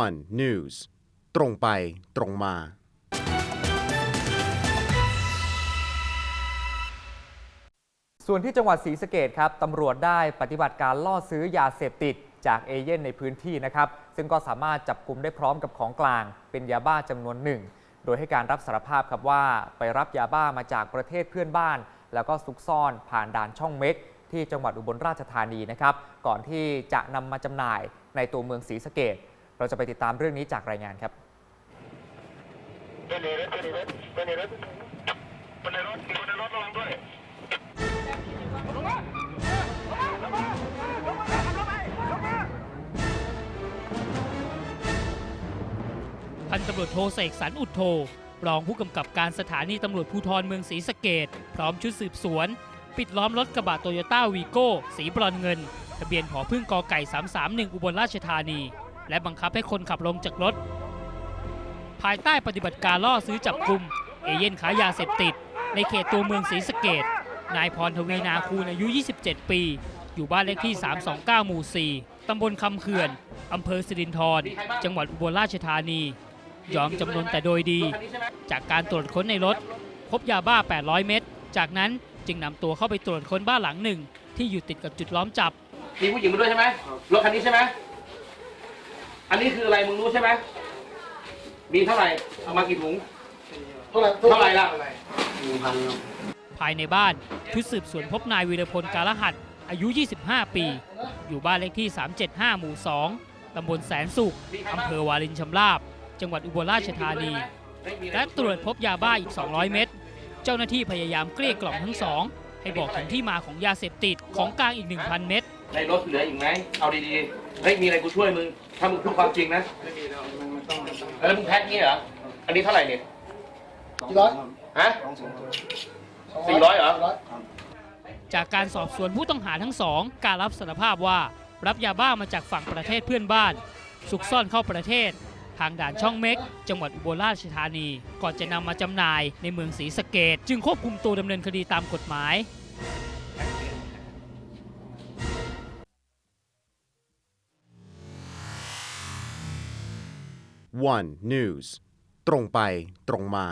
one news ตรงไปตรงมา ส่วนที่จังหวัดศรีสะเกดครับตำรวจได้ปฏิบัติการล่อซื้อยาเสพติดจากเอเย่นในพื้นที่นะครับ ซึ่งก็สามารถจับกลุ่มได้พร้อมกับของกลาง เป็นยาบ้าจำนวนหนึ่ง โดยให้การรับสารภาพครับว่าไปรับยาบ้ามาจากประเทศเพื่อนบ้าน แล้วก็ซุกซ่อนผ่านด่านช่องเม็ก ที่จังหวัดอุบลราชธานีนะครับ ก่อนที่จะนำมาจำหน่ายในตัวเมืองศรีสะเกด เราจะไปติดตามเรื่องนี้จากรายงานครับพันตำรวจโทเสกสรรอุดโทรองผู้กำกับการสถานีตำรวจภูธรเมืองศรีสะเกดพร้อมชุดสืบสวน ปิดล้อมรถกระบะโตโยต้าวีโก้สีบรอนเงิน ทะเบียนผอพึ่งกอไก่ 331 อุบลราชธานี และบังคับให้คนขับลงจากรถ ภายใต้ปฏิบัติการล่อซื้อจับกลุ่มเอเย่นขายยาเสพติด ในเขตตัวเมืองศรีสะเกดนายพรทวีนาคูณอายุ 27 ปี อยู่บ้านเลขที่ 329 หมู่ 4 ตำบลคำเขื่อน อำเภอสิรินธร จังหวัดอุบลราชธานี ยอมจำนนแต่โดยดี จากการตรวจค้นในรถ พบยาบ้า 800 เม็ด จากนั้นจึงนำตัวเข้าไปตรวจค้นบ้านหลังหนึ่ง ที่อยู่ติดกับจุดล้อมจับ มีผู้หญิงมาด้วยใช่ไหมรถคันนี้ใช่ไหม อันนี้คืออะไรมึงรู้ใช่ไหมมีเท่าไหร่เอามากี่ถุง เท่าไหร่เท่าไหร่ล่ะภายในบ้านชุดสืบสวนพบนายวีรพลการหัดอายุ 25 ปี อยู่บ้านเลขที่ 375 หมู่ 2 ตำบลแสนสุข อำเภอวารินชำราบ จังหวัดอุบลราชธานี และตรวจพบยาบ้าอีก 200 เม็ด เจ้าหน้าที่พยายามเกลี้ยกล่อมทั้งสอง ให้บอกถึงที่มาของยาเสพติดของกลางอีก 1,000 เม็ด ในรถเหลืออีกไหม เอาดีๆ เฮ้ยมีอะไรกูช่วยมึงถ้ามึงพูดความจริงนะไม่มีแล้วแล้วมึงแพ็คงี้เหรออันนี้เท่าไหร่เนี่ยกี่ร้อยฮะสี่ร้อยเหรอจากการสอบสวนผู้ต้องหาทั้งสองการรับสารภาพว่ารับยาบ้ามาจากฝั่งประเทศเพื่อนบ้านซุกซ่อนเข้าประเทศ ทางด่านช่องเม็ก จังหวัดอุบลราชธานี ก่อนจะนำมาจำหน่ายในเมืองศรีสะเกดจึงควบคุมตัวดำเนินคดีตามกฎหมาย one news ตรงไปตรงมา